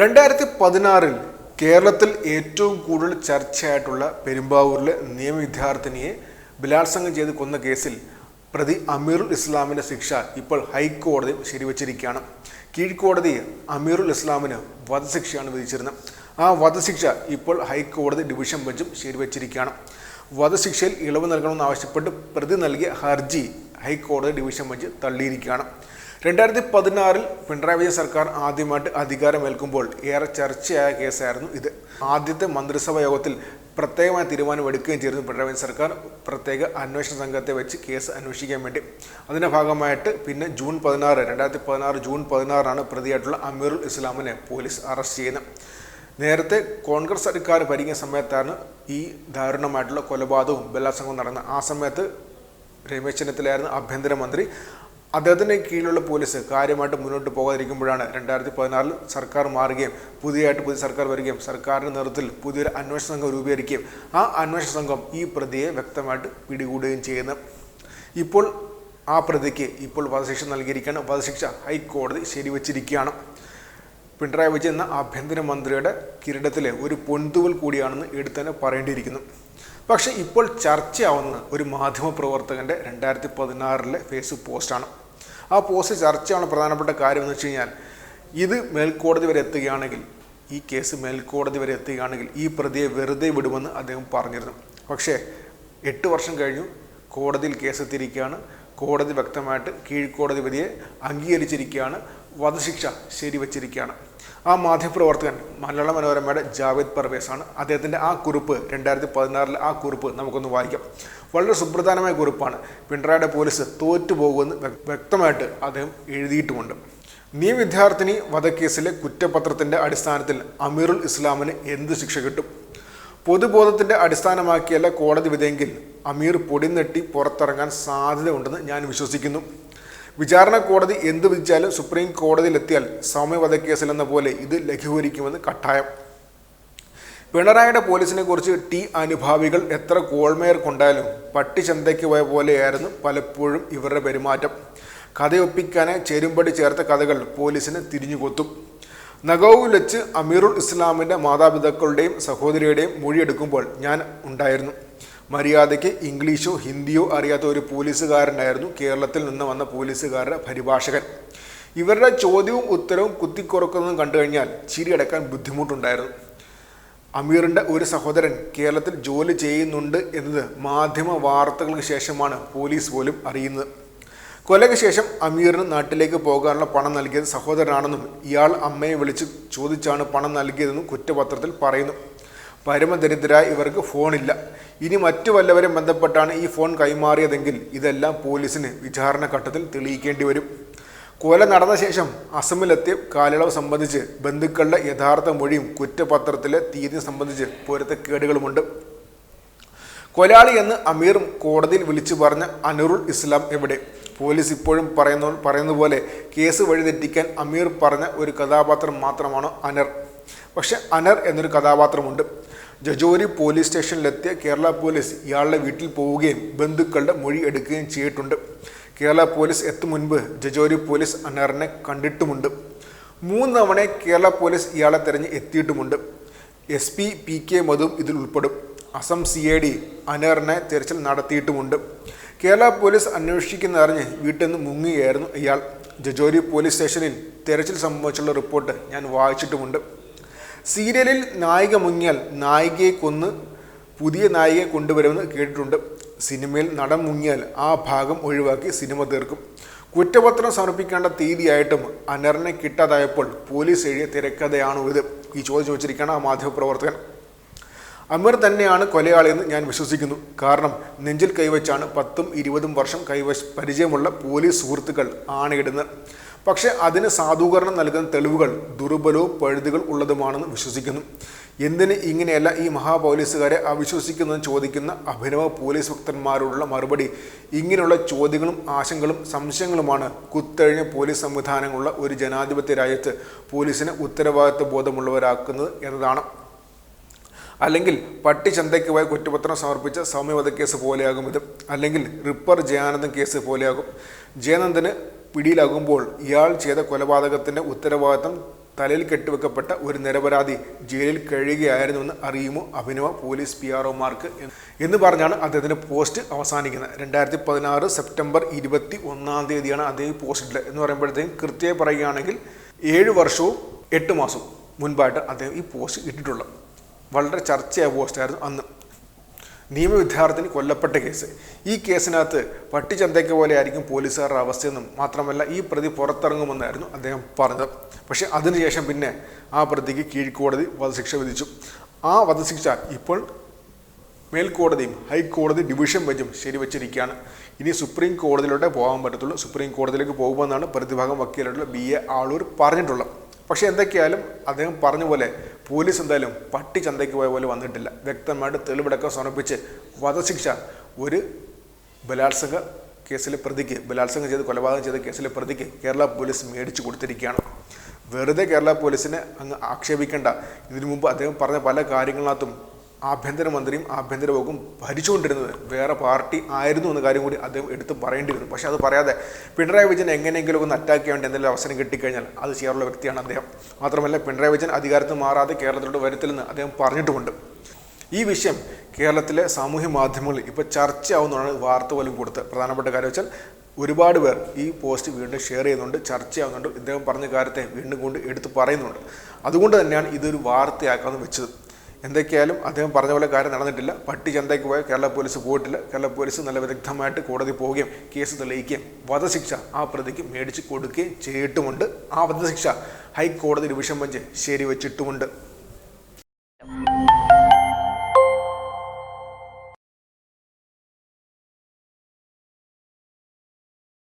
രണ്ടായിരത്തി പതിനാറിൽ കേരളത്തിൽ ഏറ്റവും കൂടുതൽ ചർച്ചയായിട്ടുള്ള പെരുമ്പാവൂരിലെ നിയമ വിദ്യാർത്ഥിനിയെ ബലാത്സംഗം ചെയ്ത് കൊന്ന കേസിൽ പ്രതി അമീറുൽ ഇസ്ലാമിന്റെ ശിക്ഷ ഇപ്പോൾ ഹൈക്കോടതി ശരിവച്ചിരിക്കുകയാണ്. കീഴ്ക്കോടതി അമീറുൽ ഇസ്ലാമിന് വധശിക്ഷയാണ് വിധിച്ചിരുന്നത്. ആ വധശിക്ഷ ഇപ്പോൾ ഹൈക്കോടതി ഡിവിഷൻ ബെഞ്ചും ശരിവച്ചിരിക്കുകയാണ്. വധശിക്ഷയിൽ ഇളവ് നൽകണമെന്നാവശ്യപ്പെട്ട് പ്രതി നൽകിയ ഹർജി ഹൈക്കോടതി ഡിവിഷൻ ബെഞ്ച് തള്ളിയിരിക്കുകയാണ്. രണ്ടായിരത്തി പതിനാറിൽ പിണറായി വിജയൻ സർക്കാർ ആദ്യമായിട്ട് അധികാരമേൽക്കുമ്പോൾ ഏറെ ചർച്ചയായ കേസായിരുന്നു ഇത്. ആദ്യത്തെ മന്ത്രിസഭാ യോഗത്തിൽ പ്രത്യേകമായ തീരുമാനമെടുക്കുകയും ചെയ്തിരുന്നു പിണറായി വിജയൻ സർക്കാർ. പ്രത്യേക അന്വേഷണ സംഘത്തെ വെച്ച് കേസ് അന്വേഷിക്കാൻ വേണ്ടി. അതിന്റെ ഭാഗമായിട്ട് പിന്നെ ജൂൺ പതിനാറ് രണ്ടായിരത്തി പതിനാറ് ജൂൺ പതിനാറാണ് പ്രതിയായിട്ടുള്ള അമീറുൽ ഇസ്ലാമിനെ പോലീസ് അറസ്റ്റ് ചെയ്യുന്നത്. നേരത്തെ കോൺഗ്രസ് സർക്കാർ ഭരിക്കുന്ന സമയത്താണ് ഈ ദാരുണമായിട്ടുള്ള കൊലപാതകവും ബലാത്സംഗവും നടന്നത്. ആ സമയത്ത് രമേശ് ചെന്നിത്തലയായിരുന്നു ആഭ്യന്തരമന്ത്രി. അദ്ദേഹത്തിന്റെ കീഴിലുള്ള പോലീസ് കാര്യമായിട്ട് മുന്നോട്ട് പോകാതിരിക്കുമ്പോഴാണ് രണ്ടായിരത്തി പതിനാറിൽ സർക്കാർ മാറുകയും പുതിയതായിട്ട് പുതിയ സർക്കാർ വരികയും സർക്കാരിന്റെ നേതൃത്വത്തിൽ പുതിയൊരു അന്വേഷണ സംഘം രൂപീകരിക്കുകയും ആ അന്വേഷണ സംഘം ഈ പ്രതിയെ വ്യക്തമായിട്ട് പിടികൂടുകയും ചെയ്യുന്നു. ഇപ്പോൾ ആ പ്രതിക്ക് ഇപ്പോൾ വധശിക്ഷ നൽകിയിരിക്കുകയാണ്. വധശിക്ഷ ഹൈക്കോടതി ശരിവച്ചിരിക്കുകയാണ്. പിണറായി വിജയൻ എന്ന ആഭ്യന്തരമന്ത്രിയുടെ കിരീടത്തിലെ ഒരു പൊൻതുവൽ കൂടിയാണെന്ന് എടുത്തു തന്നെ പറയേണ്ടിയിരിക്കുന്നു. പക്ഷേ ഇപ്പോൾ ചർച്ചയാവുന്നത് ഒരു മാധ്യമപ്രവർത്തകന്റെ രണ്ടായിരത്തി പതിനാറിലെ ഫേസ്ബുക്ക് പോസ്റ്റാണ്. ആ പോസ്റ്റ് ചർച്ചയാണ് പ്രധാനപ്പെട്ട കാര്യം എന്ന് വെച്ച് കഴിഞ്ഞാൽ ഇത് മേൽക്കോടതി വരെ എത്തുകയാണെങ്കിൽ ഈ കേസ് മേൽക്കോടതി വരെ എത്തുകയാണെങ്കിൽ ഈ പ്രതിയെ വെറുതെ വിടുമെന്ന് അദ്ദേഹം പറഞ്ഞിരുന്നു. പക്ഷേ എട്ട് വർഷം കഴിഞ്ഞു കോടതിയിൽ കേസ് എത്തിയിരിക്കുകയാണ് കോടതി വ്യക്തമായിട്ട് കീഴ്ക്കോടതി വിധിയെ അംഗീകരിച്ചിരിക്കുകയാണ്. വധശിക്ഷ ശരിവച്ചിരിക്കുകയാണ്. ആ മാധ്യമപ്രവർത്തകൻ മലയാള മനോരമയുടെ ജാവേദ് പർവേസാണ്. അദ്ദേഹത്തിന്റെ ആ കുറിപ്പ് രണ്ടായിരത്തി പതിനാറിലെ ആ കുറിപ്പ് നമുക്കൊന്ന് വായിക്കാം. വളരെ സുപ്രധാനമായ കുറിപ്പാണ്. പിണറായിയുടെ പോലീസ് തോറ്റുപോകുമെന്ന് വ്യ- വ്യക്തമായിട്ട് അദ്ദേഹം എഴുതിയിട്ടുമുണ്ട്. നീ വിദ്യാർത്ഥിനി വധക്കേസിലെ കുറ്റപത്രത്തിന്റെ അടിസ്ഥാനത്തിൽ അമീറുൽ ഇസ്ലാമിന് എന്ത് ശിക്ഷ കിട്ടും? പൊതുബോധത്തിന്റെ അടിസ്ഥാനമാക്കിയല്ല കോടതി വിധയെങ്കിൽ അമീർ പൊടിനെട്ടി പുറത്തിറങ്ങാൻ സാധ്യതയുണ്ടെന്ന് ഞാൻ വിശ്വസിക്കുന്നു. വിചാരണ കോടതി എന്ത് വിധിച്ചാലും സുപ്രീം കോടതിയിലെത്തിയാൽ സൗമ്യ വധക്കേസിൽ എന്ന പോലെ ഇത് ലഘൂകരിക്കുമെന്ന് കട്ടായം. പിണറായിയുടെ പോലീസിനെ കുറിച്ച് ടി അനുഭാവികൾ എത്ര കോൾമേർ കൊണ്ടാലും പട്ടി ചന്തയ്ക്ക് പോയ പോലെയായിരുന്നു പലപ്പോഴും ഇവരുടെ പെരുമാറ്റം. കഥയൊപ്പിക്കാനെ ചേരുമ്പടി ചേർത്ത കഥകൾ പോലീസിന് തിരിഞ്ഞുകൊത്തും. നഗൌവിൽ വെച്ച് അമീറുൽ ഇസ്ലാമിന്റെ മാതാപിതാക്കളുടെയും സഹോദരിയുടെയും മൊഴിയെടുക്കുമ്പോൾ ഞാൻ ഉണ്ടായിരുന്നു. മര്യാദയ്ക്ക് ഇംഗ്ലീഷോ ഹിന്ദിയോ അറിയാത്ത ഒരു പോലീസുകാരനായിരുന്നു കേരളത്തിൽ നിന്ന് വന്ന പോലീസുകാരുടെ പരിഭാഷകൻ. ഇവരുടെ ചോദ്യവും ഉത്തരവും കുത്തിക്കുറക്കുന്നതും കണ്ടു കഴിഞ്ഞാൽ ചിരിയടക്കാൻ ബുദ്ധിമുട്ടുണ്ടായിരുന്നു. അമീറിന്റെ ഒരു സഹോദരൻ കേരളത്തിൽ ജോലി ചെയ്യുന്നുണ്ട് എന്നത് മാധ്യമ വാർത്തകൾക്ക് ശേഷമാണ് പോലീസ് പോലും അറിയുന്നത്. കൊലയ്ക്ക് ശേഷം അമീറിന് നാട്ടിലേക്ക് പോകാനുള്ള പണം നൽകിയത് സഹോദരനാണെന്നും ഇയാൾ അമ്മയെ വിളിച്ച് ചോദിച്ചാണ് പണം നൽകിയതെന്നും കുറ്റപത്രത്തിൽ പറയുന്നു. പരമദരിദ്രരായ ഇവർക്ക് ഫോണില്ല. ഇനി മറ്റു വല്ലവരും ബന്ധപ്പെട്ടാണ് ഈ ഫോൺ കൈമാറിയതെങ്കിൽ ഇതെല്ലാം പോലീസിന് വിചാരണ ഘട്ടത്തിൽ തെളിയിക്കേണ്ടി വരും. കൊല നടന്ന ശേഷം അസമിലെത്തിയ കാലയളവ് സംബന്ധിച്ച് ബന്ധുക്കളുടെ യഥാർത്ഥ മൊഴിയും കുറ്റപത്രത്തിലെ തീയതി സംബന്ധിച്ച് പൊരുത്തക്കേടുകളുമുണ്ട് കൊലാളി എന്ന് അമീറും കോടതിയിൽ വിളിച്ചു പറഞ്ഞ അനുറുൾ ഇസ്ലാം എവിടെ? പോലീസ് ഇപ്പോഴും പറയുന്ന പറയുന്ന പോലെ കേസ് വഴിതെറ്റിക്കാൻ അമീർ പറഞ്ഞ ഒരു കഥാപാത്രം മാത്രമാണ് അനർ. പക്ഷെ അനർ എന്നൊരു കഥാപാത്രമുണ്ട്. ജജോരി പോലീസ് സ്റ്റേഷനിലെത്തിയ കേരള പോലീസ് ഇയാളുടെ വീട്ടിൽ പോവുകയും ബന്ധുക്കളുടെ മൊഴി എടുക്കുകയും ചെയ്തിട്ടുണ്ട്. കേരള പോലീസ് എത്തും മുൻപ് ജജോരി പോലീസ് അനാറിനെ കണ്ടിട്ടുമുണ്ട്. മൂന്ന് തവണ കേരള പോലീസ് ഇയാളെ തിരഞ്ഞ് എത്തിയിട്ടുമുണ്ട്. എസ് പി പി കെ മധുവും ഇതിൽ ഉൾപ്പെടും. അസം സി ഐ ഡി അനറിനെ തിരച്ചിൽ നടത്തിയിട്ടുമുണ്ട്. കേരള പോലീസ് അന്വേഷിക്കുന്നറിഞ്ഞ് വീട്ടിൽ നിന്ന് മുങ്ങുകയായിരുന്നു ഇയാൾ. ജജോരി പോലീസ് സ്റ്റേഷനിൽ തിരച്ചിൽ സംബന്ധിച്ചുള്ള റിപ്പോർട്ട് ഞാൻ വായിച്ചിട്ടുമുണ്ട്. സീരിയലിൽ നായിക മുങ്ങിയാൽ നായികയെ കൊന്ന് പുതിയ നായികയെ കൊണ്ടുവരുമെന്ന് കേട്ടിട്ടുണ്ട്. സിനിമയിൽ നടൻ മുങ്ങിയാൽ ആ ഭാഗം ഒഴിവാക്കി സിനിമ തീർക്കും. കുറ്റപത്രം സമർപ്പിക്കേണ്ട തീയതിയായിട്ടും അനറിനെ കിട്ടാതായപ്പോൾ പോലീസ് എഴുതിയ തിരക്കഥയാണോ ഇത്? ഈ ചോദ്യം ചോദിച്ചിരിക്കുകയാണ് ആ മാധ്യമപ്രവർത്തകൻ. അമീർ തന്നെയാണ് കൊലയാളിയെന്ന് ഞാൻ വിശ്വസിക്കുന്നു. കാരണം നെഞ്ചിൽ കൈവച്ചാണ് പത്തും ഇരുപതും വർഷം കൈവശ പരിചയമുള്ള പോലീസ് സുഹൃത്തുക്കൾ ആണയിടുന്നത്. പക്ഷേ അതിന് സാധൂകരണം നൽകുന്ന തെളിവുകൾ ദുർബലവും പഴുതുകൾ ഉള്ളതുമാണെന്ന് വിശ്വസിക്കുന്നു. എന്തിന് ഇങ്ങനെയല്ല ഈ മഹാപോലീസുകാരെ അവിശ്വസിക്കുന്നതെന്ന് ചോദിക്കുന്ന അഭിനവ പോലീസ് ഭക്തന്മാരോടുള്ള മറുപടി? ഇങ്ങനെയുള്ള ചോദ്യങ്ങളും ആശങ്കകളും സംശയങ്ങളുമാണ് കുത്തഴിഞ്ഞ പോലീസ് സംവിധാനങ്ങളുള്ള ഒരു ജനാധിപത്യ രാജ്യത്ത് പോലീസിനെ ഉത്തരവാദിത്വ ബോധമുള്ളവരാക്കുന്നത് എന്നതാണ്. അല്ലെങ്കിൽ പട്ടിച്ചന്തയ്ക്ക് പോയ കുറ്റപത്രം സമർപ്പിച്ച സൗമ്യവധ കേസ് പോലെയാകും ഇത്. അല്ലെങ്കിൽ റിപ്പർ ജയാനന്ദൻ കേസ് പോലെയാകും. ജയാനന്ദന് പിടിയിലാകുമ്പോൾ ഇയാൾ ചെയ്ത കൊലപാതകത്തിന്റെ ഉത്തരവാദിത്തം തലയിൽ കെട്ടിവെക്കപ്പെട്ട ഒരു നിരപരാധി ജയിലിൽ കഴിയുകയായിരുന്നുവെന്ന് അറിയുമോ? അഭിനവ പോലീസ് പി ആർ ഒമാർക്ക് എന്ന് പറഞ്ഞാണ് അദ്ദേഹത്തിന്റെ പോസ്റ്റ് അവസാനിക്കുന്നത്. രണ്ടായിരത്തി പതിനാറ് സെപ്റ്റംബർ ഇരുപത്തി ഒന്നാം തീയതിയാണ് അദ്ദേഹം പോസ്റ്റിൽ എന്ന് പറയുമ്പോഴത്തേക്കും കൃത്യമായി പറയുകയാണെങ്കിൽ ഏഴ് വർഷവും എട്ട് മാസവും മുൻപായിട്ട് അദ്ദേഹം ഈ പോസ്റ്റ് ഇട്ടിട്ടുള്ളത്. വളരെ ചർച്ചയായ പോസ്റ്റായിരുന്നു അന്ന്. നിയമവിദ്യാർത്ഥിനി കൊല്ലപ്പെട്ട കേസ്. ഈ കേസിനകത്ത് പട്ടിച്ചന്തയ്ക്ക് പോലെ ആയിരിക്കും പോലീസുകാരുടെ അവസ്ഥയെന്നും മാത്രമല്ല ഈ പ്രതി പുറത്തിറങ്ങുമെന്നായിരുന്നു അദ്ദേഹം പറഞ്ഞത്. പക്ഷേ അതിനുശേഷം പിന്നെ ആ പ്രതിക്ക് കീഴ്ക്കോടതി വധശിക്ഷ വിധിച്ചു. ആ വധശിക്ഷ ഇപ്പോൾ മേൽക്കോടതിയും ഹൈക്കോടതി ഡിവിഷൻ ബെഞ്ചും ശരിവച്ചിരിക്കുകയാണ്. ഇനി സുപ്രീം കോടതിയിലോട്ടേ പോകാൻ പറ്റത്തുള്ളൂ. സുപ്രീം കോടതിയിലേക്ക് പോകുമെന്നാണ് പ്രതിഭാഗം വക്കീലായിട്ടുള്ള ബി എ ആളൂർ പറഞ്ഞിട്ടുള്ളത്. പക്ഷേ എന്തൊക്കെയായാലും അദ്ദേഹം പറഞ്ഞ പോലെ പോലീസ് എന്തായാലും പട്ടി ചന്തയ്ക്ക് പോയ പോലെ വന്നിട്ടില്ല. വ്യക്തമായിട്ട് തെളിവെടുക്കം സമർപ്പിച്ച് വധശിക്ഷ ഒരു ബലാത്സംഗ കേസിലെ പ്രതിക്ക് ബലാത്സംഗം ചെയ്ത് കൊലപാതകം ചെയ്ത കേസിലെ പ്രതിക്ക് കേരള പോലീസ് മേടിച്ചു കൊടുത്തിരിക്കുകയാണ്. വെറുതെ കേരള പോലീസിനെ അങ്ങ് ആക്ഷേപിക്കേണ്ട. ഇതിനു മുമ്പ് അദ്ദേഹം പറഞ്ഞ പല കാര്യങ്ങളിനകത്തും ആഭ്യന്തരമന്ത്രിയും ആഭ്യന്തര വകുപ്പും ഭരിച്ചുകൊണ്ടിരുന്നത് വേറെ പാർട്ടി ആയിരുന്നു എന്ന കാര്യം കൂടി അദ്ദേഹം എടുത്ത് പറയേണ്ടി വരും പക്ഷേ അത് പറയാതെ പിണറായി വിജയൻ എങ്ങനെയെങ്കിലും ഒന്ന് അറ്റാക്ക് ചെയ്യാൻ വേണ്ടി എന്തെങ്കിലും അവസരം കിട്ടിക്കഴിഞ്ഞാൽ അത് ചെയ്യാറുള്ള വ്യക്തിയാണ് അദ്ദേഹം. മാത്രമല്ല പിണറായി വിജയൻ അധികാരത്തിൽ മാറാതെ കേരളത്തിലോട്ട് വരത്തില്ലെന്ന് അദ്ദേഹം പറഞ്ഞിട്ടുമുണ്ട്. ഈ വിഷയം കേരളത്തിലെ സാമൂഹ്യ മാധ്യമങ്ങളിൽ ഇപ്പോൾ ചർച്ചയാവുന്നതാണ് വാർത്ത പോലും കൊടുത്ത്. പ്രധാനപ്പെട്ട കാര്യം വെച്ചാൽ ഒരുപാട് പേർ ഈ പോസ്റ്റ് വീണ്ടും ഷെയർ ചെയ്യുന്നുണ്ട് ചർച്ചയാവുന്നുണ്ട്. ഇദ്ദേഹം പറഞ്ഞ കാര്യത്തെ വീണ്ടും കൊണ്ട് എടുത്ത് പറയുന്നുണ്ട്. അതുകൊണ്ട് തന്നെയാണ് ഇതൊരു വാർത്തയാക്കാമെന്ന് വെച്ചത്. എന്തൊക്കെയായാലും അദ്ദേഹം പറഞ്ഞ പോലെ കാര്യം നടന്നിട്ടില്ല. പട്ടി ചന്തയ്ക്ക് പോയ കേരള പോലീസ് പോയിട്ടില്ല കേരള പോലീസ് നല്ല വിദഗ്ധമായിട്ട് കോടതി പോവുകയും കേസ് തെളിയിക്കുകയും വധശിക്ഷ ആ പ്രതിക്ക് മേടിച്ച് കൊടുക്കുകയും ചെയ്തിട്ടുമുണ്ട്. ആ വധശിക്ഷ ഹൈക്കോടതി ഡിവിഷൻ ബെഞ്ച് ശരി വെച്ചിട്ടുമുണ്ട്